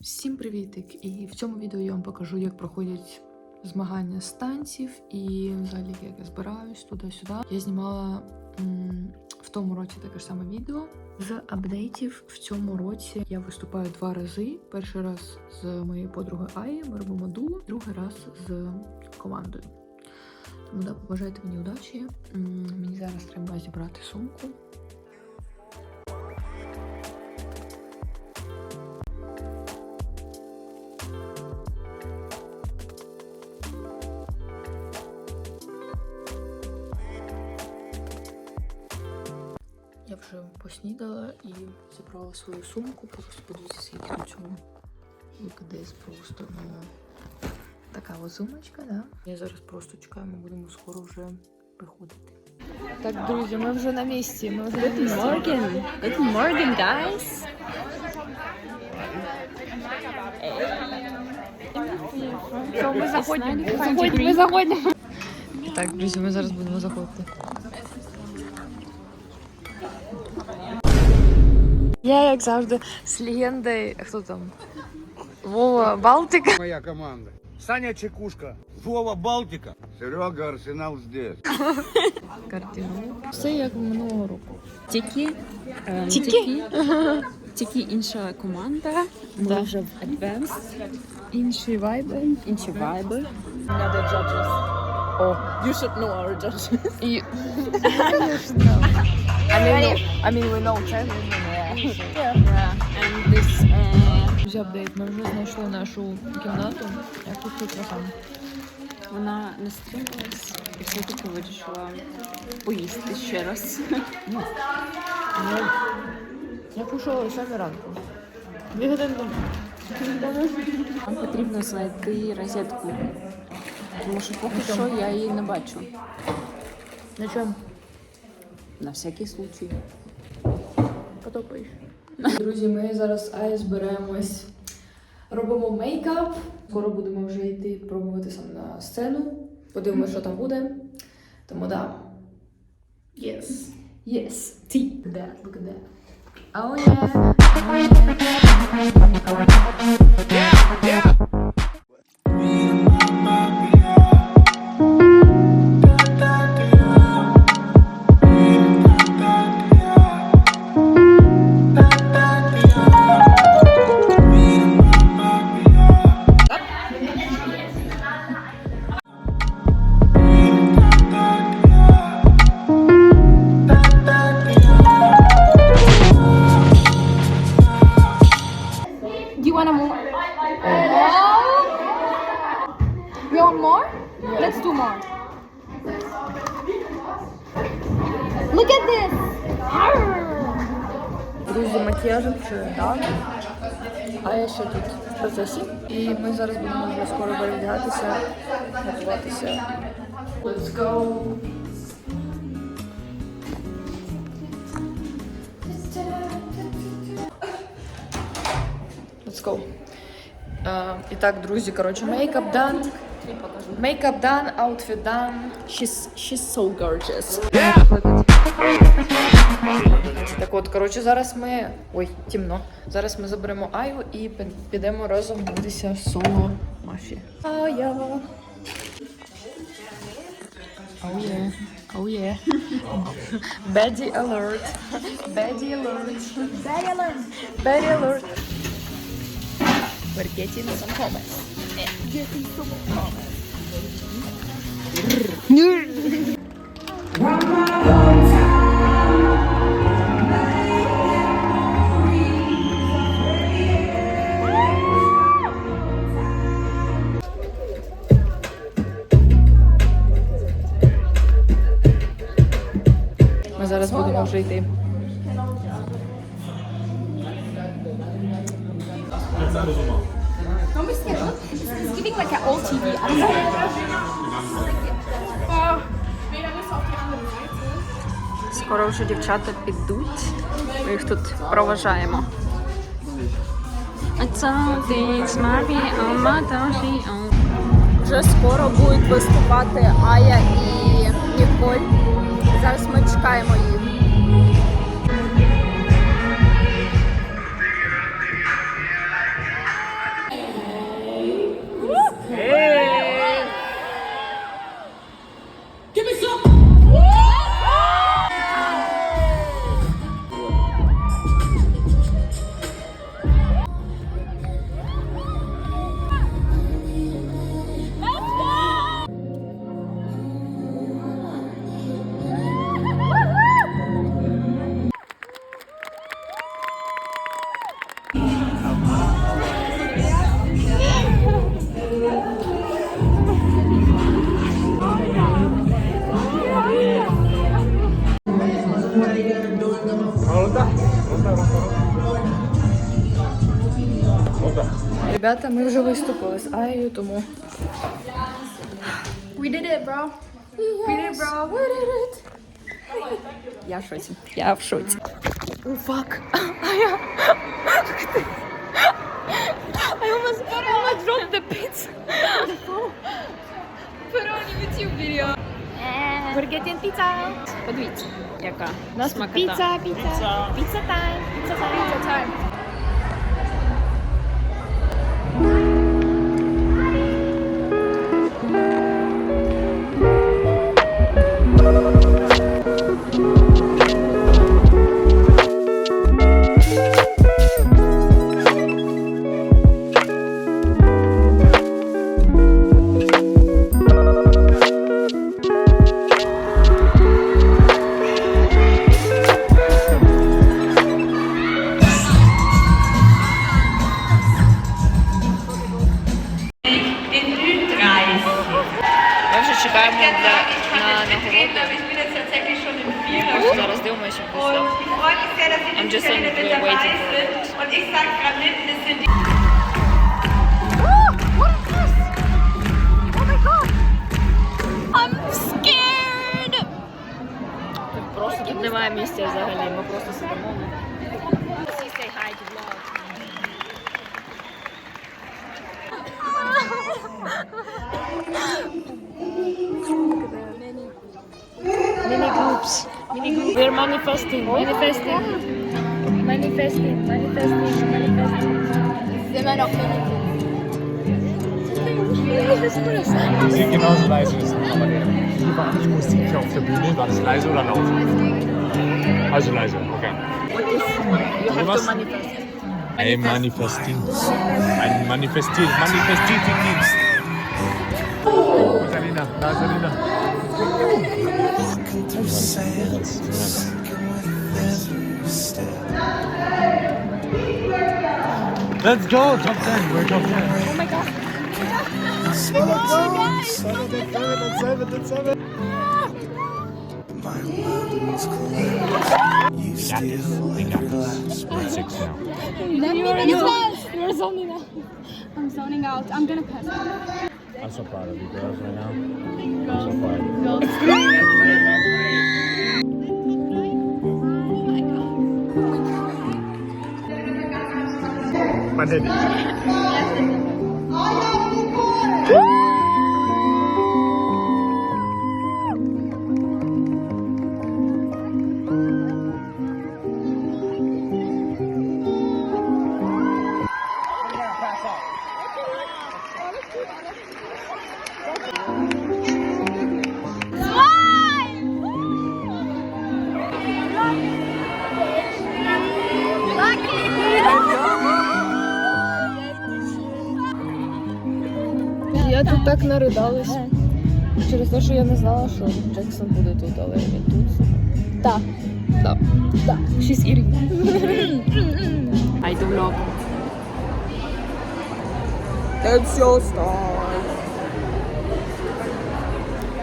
Всім привітик! І в цьому відео я вам покажу, як проходять змагання з танців і взагалі як я збираюсь туди-сюди. Я знімала м, в тому році таке ж саме відео. З апдейтів в цьому році я виступаю два рази. Перший раз з моєю подругою Аї, ми робимо дуо, другий раз з командою. Тому да, побажайте мені удачі. М, Мені зараз треба зібрати сумку. Вже поснідала і зібрала свою сумку. Просто подивіться, скільки на цьому десь просто ну, така ось сумочка, да? Я зараз просто чекаю, ми будемо скоро вже приходити. Так, друзі, ми вже на місці. Ми вже на Guten Morgen. Guten Morgen, guys. Ми. Заходимо, ми заходимо. Так, друзі, ми зараз будемо заходити. Я, як завжди, з легендою. Хто там? Вова Балтика. Моя команда. Саня Чекушка. Вова Балтика. Серега Арсенал здесь. Картину. Все як минулого року. Тільки, е, Тільки? тільки, тільки інша команда. Ми Да. вже в Advanced, Інші вайби. інші вайби. Another judges. О. You should know our judges. І... I mean, I mean, we know Chinese. Е, Друзі, апдейт. Ми вже знайшли нашу кімнату. Я тут тут сам. вона не стрималась і все-таки вирішила поїсти ще раз. Я, я кушала 7 ранку. Дві години тому. Нам потрібно знайти розетку. Тому що поки що я її не бачу. На чому? На всякий случай. Потопаєш. Друзі, ми зараз Ай збираємось. Робимо мейкап. Скоро будемо вже йти пробувати сам на сцену. Подивимося, що там буде. Тому да. Yes. Yes. Ті. Look at that. Look at that. Oh yeah. Oh yeah. Зараз будемо вже скоро перевдягатися, готуватися. Let's go! Let's go. Е, і так, друзі, коротше, мейкап done. Мейкап done, outfit done. She's, she's so gorgeous. Так от, коротше, зараз ми. Ой, тімно. Зараз ми заберемо Аю і підемо разом дивитися соло мафі. Ая. Oh yeah. Oh. Bady alert. Bady alert. Bady alert. Bady alert. We're getting some comments. Getting some comments. Know. Скоро вже дівчата підуть. Ми їх тут проважаємо. Вже скоро будуть виступати Ая і Ніколь. Зараз ми чекаємо їх. Ребята, ми вже виступили з Аєю, тому We did it, bro. We did it, bro. We did it. Я в шоці. Я в шоці. О, фак. Ая. I almost, I almost dropped the pizza. Put on YouTube video. We're getting pizza. Подивіться, яка У Нас смакота. pizza, pizza. Pizza time. Pizza time. Pizza time. das in der moment. Sie say hi to vlog. Mini groups. Mini groups. We're manifesting. Manifesting. Manifesting. Manifesting. Manifesting. Immer noch Mini Musik genauso leise ist, aber der Lieber an die Musik auf der Bühne, war das leise oder laut? Visualizer, okay. Was? I am manifesting. I'm manifesting. Let's go, top 10. We're top 10. Oh my god. My you we got this. We got this. We're at six now. You me pass. You're zoning out. I'm zoning out. I'm gonna pass. I'm so proud of you girls right now. Girls. I'm so proud. Girls. That's my god. тут так наридалась. Через те, що я не знала, що Джексон буде тут, але він тут. Так. Так. Так. She's eating. I do vlog. It's your star.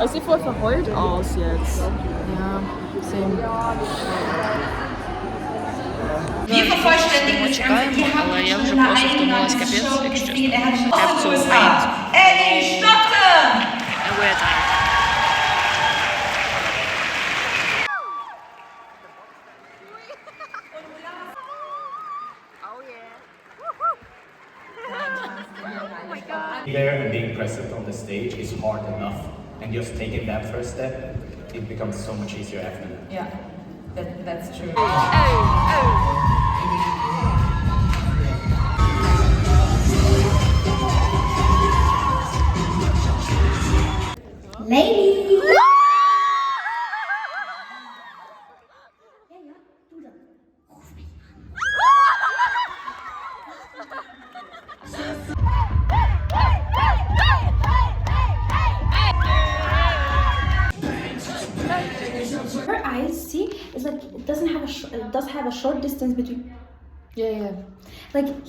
I sehe voll verheult aus jetzt. Ja, same. Wir vervollständigen das Чекаємо, Ganze. Die haben але я schon вже in der просто втомилась Einladungsshow капець, Hard enough and just taking that first step it becomes so much easier after that Ja, that, that's true. her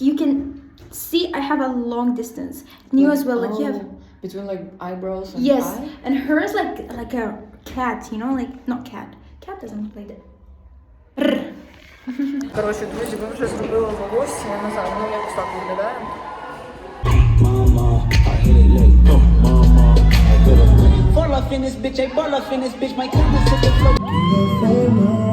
you can see i have a long distance and you as well like you have Between like eyebrows and yes eye? and hers like like a cat you know like not cat cat doesn't look like that Rrr. Коротше, друзі, ми вже зробили волосся, я не знаю, ну якось так виглядає. Fall off in this bitch, I ball off in this bitch, my goodness, such a flow.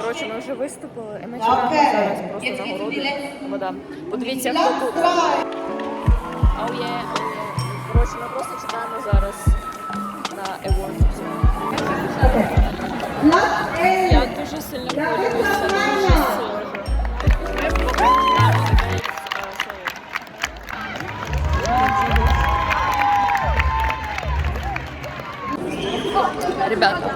Коротше, ми вже виступили, і ми чекаємо зараз просто нагороди. Вода. Подивіться, хто тут. Ау є. Коротше, ми просто чекаємо зараз на еворд. Я дуже сильно хвилююся, дуже сильно. Ребята,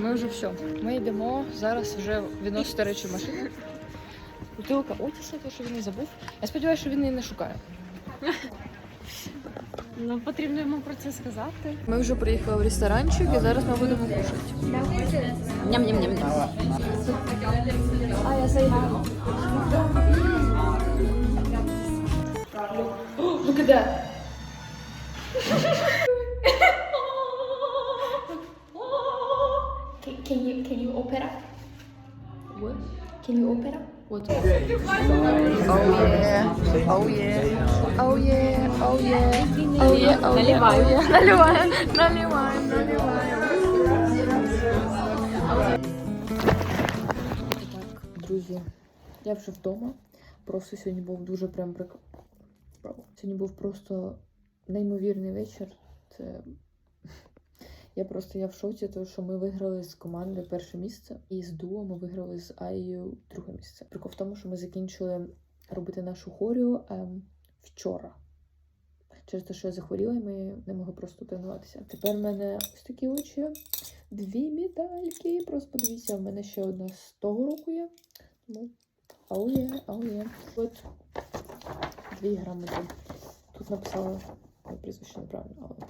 ми вже все. Ми йдемо зараз вже відносити речі в машину. Бутилка Отіса, то що він не забув. Я сподіваюся, що він її не шукає. Ну, потрібно йому про це сказати. Ми вже приїхали в ресторанчик і зараз ми будемо кушати. Ням-ням-ням-ням. А, я зайду. Look at that. Can, you can you open up? What? Can you open up? What? Oh yeah. Oh yeah. Oh yeah. Oh yeah. Oh yeah. Oh yeah. Наливаем. Наливаем. Наливаем. Наливаем. Так, друзі, я вже вдома. Просто сьогодні був дуже прям прик... Право. Сьогодні був просто неймовірний вечір. Це я просто я в шоці, тому що ми виграли з командою перше місце, і з дуо ми виграли з Аєю друге місце. Прикол в тому, що ми закінчили робити нашу хорію ем, вчора. Через те, що я захворіла, і ми не могли просто тренуватися. Тепер в мене ось такі очі, дві медальки. Просто подивіться, в мене ще одна з того року є. Тому ау є, ау є. От дві грамоти. Тут написала прізвище неправильно, але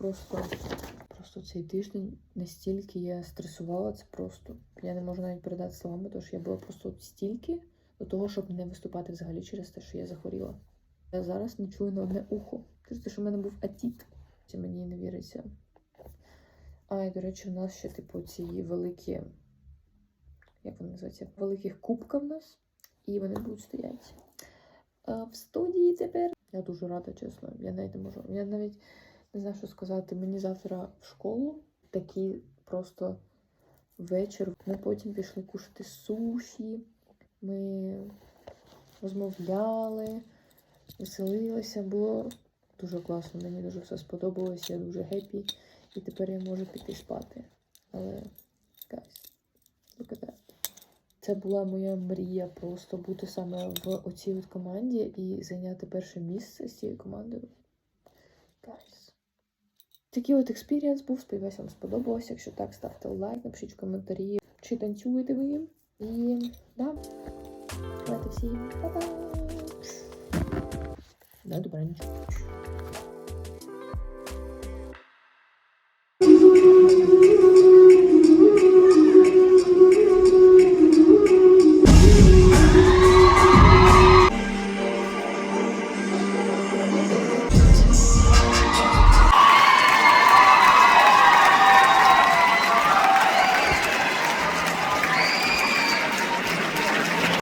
просто, просто цей тиждень настільки я стресувала, це просто. Я не можу навіть передати словами, тому що я була просто стільки до того, щоб не виступати взагалі через те, що я захворіла. Я зараз не чую на одне ухо. Через те, що в мене був атіт. Це мені не віриться. А, і, до речі, у нас ще, типу, ці великі, як вони називаються, великих кубка в нас. І вони будуть стояти в студії тепер. Я дуже рада, чесно. Я навіть не можу. Я навіть не знаю, що сказати. Мені завтра в школу такий просто вечір. Ми потім пішли кушати суші. Ми розмовляли, веселилися. Було дуже класно. Мені дуже все сподобалось. Я дуже гепі. І тепер я можу піти спати. Але guys. Це була моя мрія просто бути саме в оцій от команді і зайняти перше місце з цією командою. Guys. Такий от експірієнс був. Сподіваюся, вам сподобалося. Якщо так, ставте лайк, напишіть коментарі, чи танцюєте ви. І да. Давайте всім па-па! Да, добраніч. Thank